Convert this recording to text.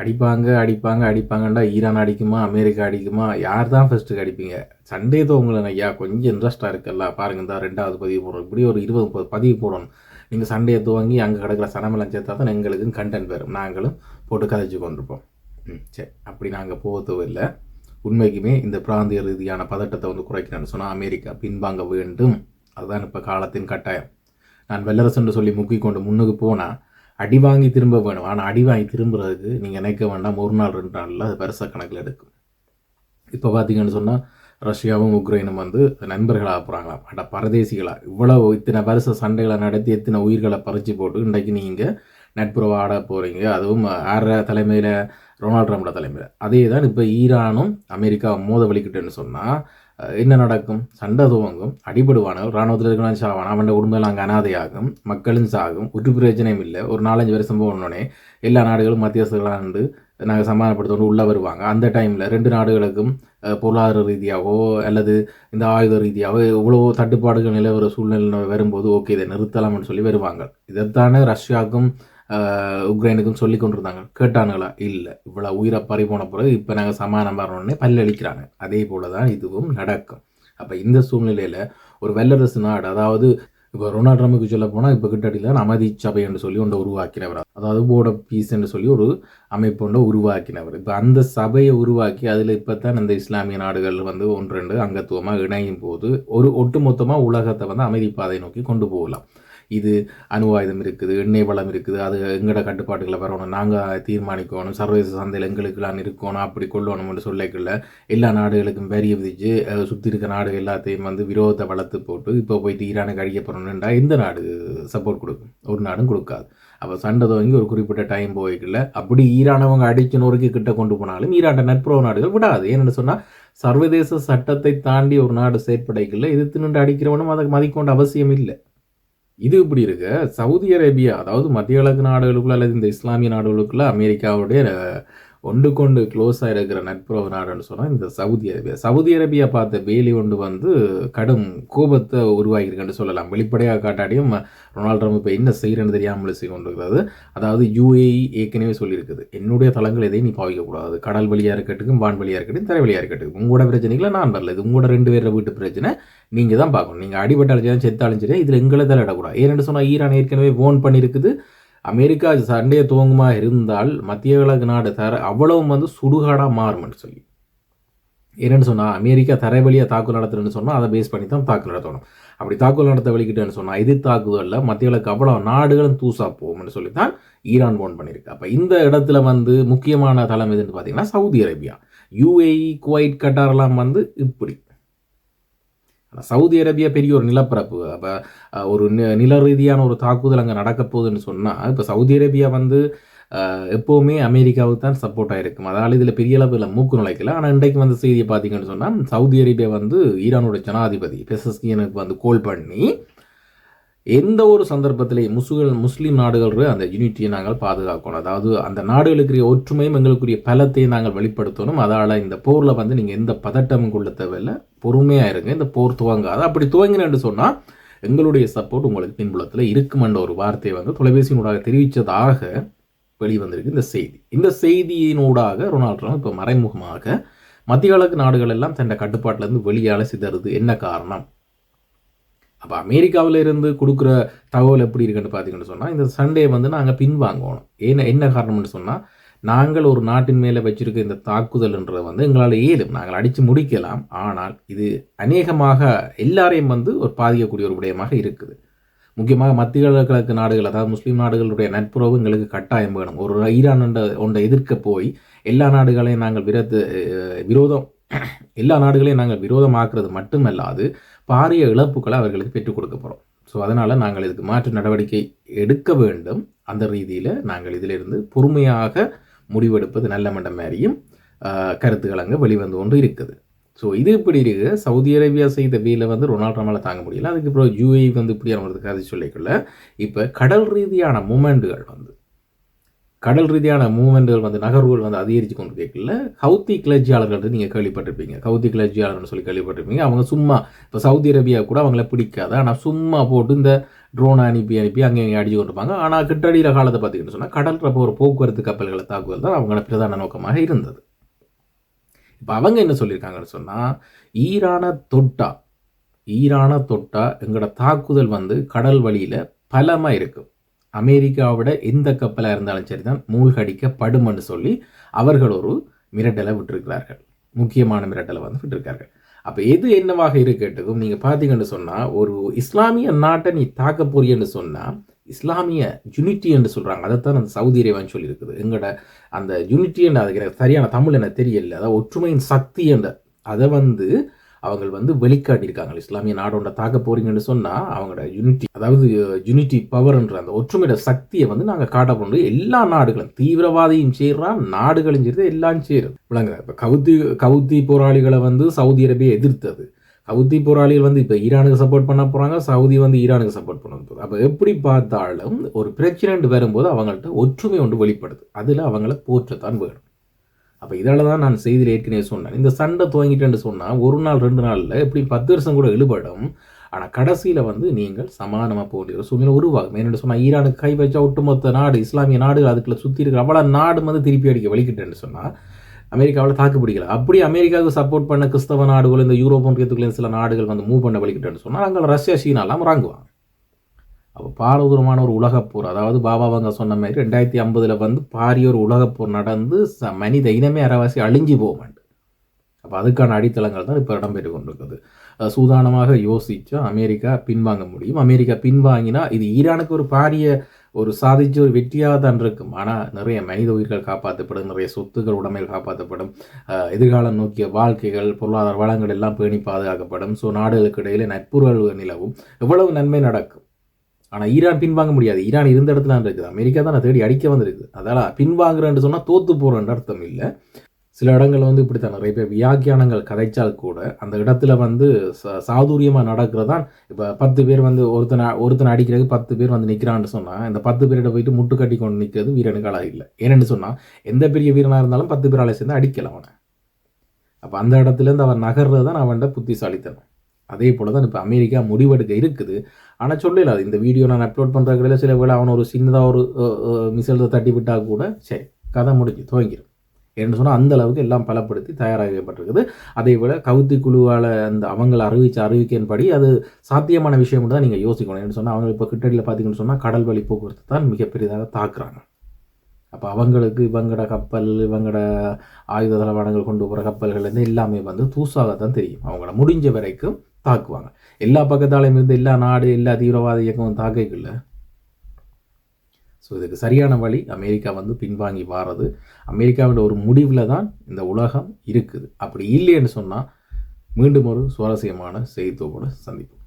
அடிப்பாங்க அடிப்பாங்க அடிப்பாங்கண்டா Iran அடிக்குமா America அடிக்குமா யார் தான் ஃபஸ்ட்டுக்கு அடிப்பீங்க? சண்டே தோங்கலங்க ஐயா கொஞ்சம் இன்ட்ரெஸ்ட்டாக இருக்குல்ல? பாருங்க இந்த ரெண்டாவது பதிவு போடுறோம். இப்படி ஒரு இருபது முப்பது பதிவு போடணும். நீங்கள் சண்டையை துவங்கி அங்கே கிடக்கிற சனமெல்லாம் சேர்த்தா தான் எங்களுக்கும் கண்டென்ட் வரும். நாங்களும் போட்டு கதைச்சு கொண்டிருப்போம். ம் சரி. அப்படி நாங்கள் போக இல்லை. உண்மைக்குமே இந்த பிராந்திய ரீதியான பதட்டத்தை வந்து குறைக்கணும்னு சொன்னால் அமெரிக்கா பின்வாங்க வேண்டும். அதுதான் இப்போ காலத்தின் கட்டாயம். நான் வெள்ளரசுன்னு சொல்லி முக்கி கொண்டு முன்னுக்கு போனால் அடி வாங்கி திரும்ப வேணும். ஆனால் அடி வாங்கி திரும்புறதுக்கு நீங்கள் நினைக்க வேண்டாம். ஒரு நாள் ரெண்டு நாளில் அது பெருசாக கணக்கில் எடுக்கும். இப்போ பார்த்தீங்கன்னு சொன்னால் ரஷ்யாவும் உக்ரைனும் வந்து நண்பர்களாக போகிறாங்களாம் அட பரதேசிகளாக இவ்வளோ இத்தனை வருஷ சண்டைகளை நடத்தி எத்தனை உயிர்களை பறிச்சு போட்டு இன்றைக்கு நீங்கள் நட்புறவு ஆட போகிறீங்க அதுவும் ஆற தலைமையில்? ரொனால்ட் ட்ரம்ப்ட தலைமையில். அதே தான் இப்போ ஈரானும் அமெரிக்கா மோத வலிக்கிட்டுன்னு சொன்னால் என்ன நடக்கும்? சண்டை துவங்கும். அடிபடுவானவர் இராணுவத்தில் இருக்கிறவன் சாவான். அவன் குடும்பம் அங்கே அனாதையாகும். மக்களும் சாகும். ஒரு பிரயோஜனம் இல்லை. ஒரு நாலஞ்சு வருஷம் போனோடனே எல்லா நாடுகளும் மத்தியஸ்தர்களாண்டு நாங்கள் சமாதானப்படுத்தோடு உள்ளே வருவாங்க. அந்த டைமில் ரெண்டு நாடுகளுக்கும் பொருளாதார ரீதியாகவோ அல்லது இந்த ஆயுத ரீதியாகவோ இவ்வளோ தட்டுப்பாடுகள் நிலவர சூழ்நிலை வரும்போது ஓகே இதை நிறுத்தலாம்னு சொல்லி வருவாங்க. இதைத்தானே ரஷ்யாவுக்கும் உக்ரைனுக்கும் சொல்லி கொண்டிருந்தாங்க. கேட்டானுங்களா? இல்லை இவ்வளோ உயிரை பறி போன பிறகு இப்போ நாங்கள் சமாதானம் வரணுன்னே பல்லளிக்கிறாங்க அதே போல தான் இதுவும் நடக்கும். அப்போ இந்த சூழ்நிலையில் ஒரு வல்லரசு நாடு அதாவது இப்போ ரொனால்ட் ட்ரம்புக்கு சொல்ல போனால் இப்போ கிட்டடியில் அமைதி சபை என்று சொல்லி ஒன்றை உருவாக்கினவர். அதாவது போர்ட் ஆஃப் பீஸ் என்று சொல்லி ஒரு அமைப்பு ஒன்றை உருவாக்கினவர். இப்போ அந்த சபையை உருவாக்கி அதில் இப்போ தான் இந்த இஸ்லாமிய நாடுகள் வந்து ஒன்று ரெண்டு அங்கத்துவமாக இணையும் போது ஒரு ஒட்டுமொத்தமாக உலகத்தை வந்து அமைதி பாதை நோக்கி கொண்டு போகலாம். இது அணு ஆயுதம் இருக்குது எண்ணெய் வளம் இருக்குது அது எங்கட கட்டுப்பாட்டுகளை வரணும் நாங்கள் தீர்மானிக்கணும் சர்வதேச சந்தையில் எங்களுக்கெல்லாம் இருக்கணும் அப்படி கொள்ளணும்னு சொல்லக்குள்ள எல்லா நாடுகளுக்கும் வரி விதிச்சு சுற்றி இருக்க நாடுகள் எல்லாத்தையும் வந்து விரோதத்தை வளர்த்து போட்டு இப்போ போயிட்டு ஈரானுக்கு அழிக்க போகிறோம்னுண்டா எந்த நாடு சப்போர்ட் கொடுக்கும்? ஒரு நாடும் கொடுக்காது. அப்போ சண்டை துவங்கி ஒரு குறிப்பிட்ட டைம் போய்க்கல அப்படி ஈரானவங்க அடிச்சு நோருக்கு கிட்ட கொண்டு போனாலும் ஈரான நட்புறவு நாடுகள் விடாது. ஏன்னு சொன்னால் சர்வதேச சட்டத்தை தாண்டி ஒரு நாடு செயற்படைக்கல இது நின்று அடிக்கிறவனும் அதை மதிக்கொண்ட அவசியம் இல்லை. இது இப்படி இருக்க. சவுதி அரேபியா அதாவது மத்திய கிழக்கு நாடுகளுக்குள்ள அல்லது இந்த இஸ்லாமிய நாடுகளுக்குள்ள அமெரிக்காவுடைய ஒன்று கொண்டு க்ளோஸாக இருக்கிற நட்புறவு நாடுன்னு சொன்னால் இந்த சவுதி அரேபியா. சவுதி அரேபியா பார்த்த வேலி ஒன்று வந்து கடும் கோபத்தை உருவாகியிருக்குன்னு சொல்லலாம். வெளிப்படையாக காட்டாடியும் ரொனால்ட் ட்ரம்ப் இப்போ என்ன செய்கிறேன்னு தெரியாமல் செய்து கொண்டிருக்கிறது. அதாவது யூஏஇ ஏற்கனவே சொல்லியிருக்குது. என்னுடைய தளங்கள் எதையும் நீ பாவிக்கக்கூடாது. கடல் வழியாக இருக்கட்டும் வான் வழியாக இருக்கட்டும் தரை வழியாக இருக்கட்டும். உங்களோட பிரச்சனைகளை நான் வரல. இது உங்களோட ரெண்டு பேர் வீட்டு பிரச்சனை. நீங்கள் தான் பார்க்கணும். நீங்கள் அடிபட்டாலும் சரி செத்தாலும் சரி இதில் எங்களை தலையிடக்கூடாது ஏன்னு சொன்னால் ஈரான் ஏற்கனவே ஓன் பண்ணியிருக்குது. அமெரிக்கா சண்டையை துவங்குமா இருந்தால் மத்திய கிழக்கு நாடு தர அவ்வளவும் வந்து சுடுகாடாக மாறும்னு சொல்லி. என்னென்னு சொன்னால் அமெரிக்கா தரைவழியாக தாக்குதல் நடத்துறேன்னு சொன்னால் அதை பேஸ் பண்ணி தான் தாக்குதல் நடத்தணும். அப்படி தாக்குதல் நடத்த வலிக்கிட்டேன்னு சொன்னால் இது தாக்குதலில் மத்திய கிழக்கு அவ்வளோ நாடுகளும் தூசா போகும்னு சொல்லி தான் ஈரான் போன் பண்ணியிருக்கு. அப்போ இந்த இடத்துல வந்து முக்கியமான தளம் எதுன்னு பார்த்தீங்கன்னா சவுதி அரேபியா. யூஏஇ குவைட் கட்டாரெல்லாம் வந்து இப்படி. சவுதி அரேபியா பெரிய ஒரு நிலப்பரப்பு. அப்போ ஒரு நில ரீதியான ஒரு தாக்குதல் அங்கே நடக்க போகுதுன்னு சொன்னால் இப்போ சவுதி அரேபியா வந்து எப்போவுமே அமெரிக்காவுக்கு தான் சப்போர்ட் ஆகிருக்கும் அதால் இதில் பெரிய அளவில் மூக்கு நுழைக்கல. ஆனால் இன்றைக்கு வந்து செய்தியை பார்த்தீங்கன்னு சொன்னால் சவுதி அரேபியா வந்து ஈரானோட ஜனாதிபதி பெசஸ்கியனுக்கு வந்து கோல் பண்ணி எந்த ஒரு சந்தர்ப்பத்திலேயும் முசுகள் முஸ்லீம் நாடுகள் அந்த யூனிட்டியை நாங்கள் பாதுகாக்கணும். அதாவது அந்த நாடுகளுக்குரிய ஒற்றுமையும் எங்களுக்குரிய பலத்தையும் நாங்கள் வெளிப்படுத்தணும். அதால் இந்த போரில் வந்து நீங்கள் எந்த பதட்டமும் கொள்ள தேவையில்லை. பொறுமையாக இருங்க. இந்த போர் துவங்காது. அப்படி துவங்கினேன்னு சொன்னால் எங்களுடைய சப்போர்ட் உங்களுக்கு பின்புலத்தில் இருக்குமென்ற ஒரு வார்த்தையை வந்து தொலைபேசியினூடாக தெரிவித்ததாக வெளிவந்திருக்கு இந்த செய்தி. இந்த செய்தியினூடாக ரொனால்ட் ட்ரம்ப் இப்போ மறைமுகமாக மத்திய கிழக்கு நாடுகள் எல்லாம் தன்னை கட்டுப்பாட்டிலேருந்து வெளியால் சிதறுது. என்ன காரணம்? அப்போ அமெரிக்காவில் இருந்து கொடுக்குற தகவல் எப்படி இருக்குன்னு பார்த்தீங்கன்னு சொன்னால் இந்த சண்டே வந்து நாங்கள் பின்வாங்கணும். ஏன்னா என்ன காரணம்னு சொன்னால் நாங்கள் ஒரு நாட்டின் மேலே வச்சுருக்க இந்த தாக்குதல்ன்றது வந்து எங்களால் ஏதும் நாங்கள் அடித்து முடிக்கலாம். ஆனால் இது அநேகமாக எல்லாரையும் வந்து ஒரு பாதிக்கக்கூடிய ஒரு விடயமாக இருக்குது. முக்கியமாக மத்திய கிழக்கு நாடுகள் அதாவது முஸ்லீம் நாடுகளுடைய நட்புறவு எங்களுக்கு கட்டாயம் வேணும். ஒரு ஈரான் ஒன்றை எதிர்க்க போய் எல்லா நாடுகளையும் நாங்கள் விரத்து விரோதம் எல்லா நாடுகளையும் நாங்கள் விரோதமாக்குறது மட்டுமல்லாது பாரிய இழப்புகளை அவர்களுக்கு பெற்றுக் கொடுக்க போகிறோம் ஸோ அதனால் நாங்கள் இதுக்கு மாற்று நடவடிக்கை எடுக்க வேண்டும். அந்த ரீதியில் நாங்கள் இதிலிருந்து பொறுமையாக முடிவெடுப்பது நல்ல மண்டம் மாதிரியும் கருத்துக்கள் அங்கே வெளிவந்து கொண்டு இருக்குது. ஸோ இது இப்படி இருக்குது? சவுதி அரேபியா செய்த வீல வந்து ரொனால்ட் ரமால் தாங்க முடியல. அதுக்கப்புறம் யூஏ வந்து இப்படி அவங்களுக்கு கதை சொல்லிக்கல இப்போ கடல் ரீதியான மூமெண்ட்டுகள் வந்து கடல் ரீதியான மூமெண்ட்கள் வந்து நகர்வுகள் வந்து அதிகரித்து கொண்டு கேட்கல. ஹவுத்தி கிளர்ச்சியாளர்கள் நீங்கள் கேள்விப்பட்டிருப்பீங்க. ஹவுத்தி கிளர்ச்சியாளர்னு சொல்லி கேள்விப்பட்டிருப்பீங்க. அவங்க சும்மா இப்போ சவுதி அரேபியா கூட அவங்கள பிடிக்காது. ஆனால் சும்மா போட்டு இந்த ட்ரோனை அனுப்பி அனுப்பி அங்கே இங்கே அடிச்சு கொண்டிருப்பாங்க ஆனால் கிட்டடியில் காலத்தை பார்த்தீங்கன்னு சொன்னால் கடல் ஒரு போக்குவரத்து கப்பல்களை தாக்குதல் தான் அவங்களோட பிரதான நோக்கமாக இருந்தது. இப்போ அவங்க என்ன சொல்லியிருக்காங்கன்னு சொன்னால் ஈரான தொட்டா ஈரான தொட்டா எங்களோட தாக்குதல் வந்து கடல் வழியில் பலமாக இருக்கும் அமெரிக்காவோட எந்த கப்பலாக இருந்தாலும் சரி தான் மூழ்கடிக்கப்படும்னு சொல்லி அவர்கள் ஒரு மிரட்டலை விட்டிருக்கிறார்கள். முக்கியமான மிரட்டலை வந்து விட்டிருக்கார்கள் அப்போ எது என்னவாக இருக்கட்டும் நீங்கள் பார்த்தீங்கன்னு சொன்னால் ஒரு இஸ்லாமிய நாட்டை நீ தாக்க போறியன்னு சொன்னால் இஸ்லாமிய யூனிட்டி என்று சொல்கிறாங்க அதைத்தான் அந்த சவுதி அரேபியான்னு சொல்லியிருக்குது எங்களோட அந்த யூனிட்டி என்று அதுக்கு எனக்கு சரியான தமிழ் எனக்கு தெரியல. அதாவது ஒற்றுமையின் சக்தி என்ற அதை வந்து அவங்க வந்து வெளிக்காட்டியிருக்காங்க இஸ்லாமிய நாடோட தாக்க போறீங்கன்னு சொன்னால் அவங்களோட யூனிட்டி அதாவது யூனிட்டி பவர்ன்ற அந்த ஒற்றுமையோட சக்தியை வந்து நாங்கள் காட்ட போகிறோம் எல்லா நாடுகளும். தீவிரவாதியும் செய்கிறான் நாடுகளும் செய்கிறது எல்லாம் செய்கிறது விளங்குற இப்போ கவுத்தி கவுத்தி போராளிகளை வந்து சவுதி அரேபியா எதிர்த்தது. கவுத்தி போராளிகள் வந்து இப்போ ஈரானுக்கு சப்போர்ட் பண்ண போகிறாங்க சவுதி வந்து ஈரானுக்கு சப்போர்ட் பண்ண போகுது அப்போ எப்படி பார்த்தாலும் ஒரு பிரச்சனை வரும்போது அவங்கள்ட்ட ஒற்றுமை ஒன்று வெளிப்படுது. அதில் அவங்கள போற்றத்தான் வேணும். அப்போ இதால் தான் நான் செய்தியில் ஏற்கனவே சொன்னேன். இந்த சண்டை துவங்கிட்டேன்னு சொன்னால் ஒரு நாள் ரெண்டு நாளில் எப்படி பத்து வருஷம் கூட இழுபடும். ஆனால் கடைசியில் வந்து நீங்கள் சமானமாக போக வேண்டிய ஒரு சூழ்நிலை உருவாகும். என்னென்னு சொன்னால் ஈரானுக்கு கை வச்சா ஒட்டுமொத்த நாடு இஸ்லாமிய நாடு அதுக்குள்ள சுற்றி இருக்கிற அவ்வளோ நாடு வந்து திருப்பி அடிக்க வலிக்கிட்டேன்னு சொன்னால் அமெரிக்காவில் தாக்கு பிடிக்கல. அப்படி அமெரிக்காவுக்கு சப்போர்ட் பண்ண கிறிஸ்தவ நாடுகள் இந்த யூரோப் ஒன்றியத்துக்குள்ள சில நாடுகள் வந்து மூவ் பண்ண வலிக்கிட்டேன்னு சொன்னால் அங்கே ரஷ்யா சீனாலாம் வாங்குவாங்க அப்போ பாரதூரமான ஒரு உலகப்போர் அதாவது பாபா அவங்க சொன்ன மாதிரி ரெண்டாயிரத்தி ஐம்பதில் வந்து பாரிய ஒரு உலகப்போர் நடந்து ச மனித இனமே அரைவாசி அழிஞ்சு போக அப்போ அதுக்கான அடித்தளங்கள் தான் இப்போ இடம்பெற்று கொண்டிருக்குது. சூதானமாக யோசித்தா அமெரிக்கா பின்வாங்க முடியும். அமெரிக்கா பின்வாங்கினா இது ஈரானுக்கு ஒரு பாரிய ஒரு சாதிச்ச ஒரு வெற்றியாக தான் இருக்கும். ஆனால் நிறைய மனித உயிர்கள் காப்பாற்றப்படும் நிறைய சொத்துக்கள் உடமையில் காப்பாற்றப்படும். எதிர்காலம் நோக்கிய வாழ்க்கைகள் பொருளாதார வளங்கள் எல்லாம் பேணி பாதுகாக்கப்படும். ஸோ நாடுகளுக்கு இடையிலே நட்புறவு நிலவும். எவ்வளவு நன்மை நடக்கும்? ஆனால் ஈரான் பின்வாங்க முடியாது. ஈரான் இருந்த இடத்துல இருக்குது. அமெரிக்கா தான் தேடி அடிக்க வந்திருக்கு அதனால் பின்வாங்குறேன்னு சொன்னால் தோத்து போகிறேன்ற அர்த்தம் இல்லை. சில இடங்கள் வந்து இப்படித்தான். நிறைய பேர் வியாக்கியானங்கள் கதைச்சால் கூட அந்த இடத்துல வந்து சாதுரியமாக நடக்கிறதான் இப்போ பத்து பேர் வந்து ஒருத்தனை ஒருத்தனை அடிக்கிறதுக்கு பத்து பேர் வந்து நிற்கிறான்னு சொன்னால் இந்த பத்து பேரிட போயிட்டு முட்டு கட்டி கொண்டு நிற்கிறது வீரனுக்காலாக இல்லை. ஏன்னு சொன்னால் எந்த பெரிய வீரனாக இருந்தாலும் பத்து பேரால் சேர்ந்து அடிக்கலாம் அவனை. அப்போ அந்த இடத்துலேருந்து அவன் நகர்றது தான் அவன்கிட்ட புத்திசாலித்தனம். அதே போல் தான் இப்போ அமெரிக்கா முடிவெடுக்க இருக்குது. ஆனால் சொல்லல இந்த வீடியோ நான் அப்லோட் பண்ணுறதுல சில வேளை அவன் ஒரு சின்னதாக ஒரு மிசல்ஸை தட்டி விட்டால் கூட சரி கதை முடிஞ்சு துவங்கிடும் என்று சொன்னால் அந்த அளவுக்கு எல்லாம் பலப்படுத்தி தயாராகப்பட்டிருக்குது அதே போல் கவுத்தி குழுவால் அந்த அவங்களை அறிவித்த அறிவிக்கின்படி அது சாத்தியமான விஷயம் தான் நீங்கள் யோசிக்கணும். என்று சொன்னால் அவங்க இப்போ கிட்டடியில் பார்த்தீங்கன்னு சொன்னால் கடல் வழி போக்குவரத்து தான் மிகப்பெரியதாக தாக்குறாங்க. அப்போ அவங்களுக்கு இவங்கட கப்பல் இவங்கட ஆயுத தளவாடங்கள் கொண்டு போகிற கப்பல்கள் இருந்து எல்லாமே வந்து தூசாக தான் தெரியும். அவங்கள முடிஞ்ச வரைக்கும் தாக்குவாங்க. எல்லா பக்கத்தாலையும் இருந்து எல்லா நாடு எல்லா தீவிரவாத இயக்கமும் தாக்கல ஸோ இதுக்கு சரியான வழி அமெரிக்கா வந்து பின்வாங்கி வாரது. அமெரிக்காவோட ஒரு முடிவில் தான் இந்த உலகம் இருக்குது. அப்படி இல்லைன்னு சொன்னால் மீண்டும் ஒரு சுவாரஸ்யமான செய்தித்தோடு சந்திப்போம்.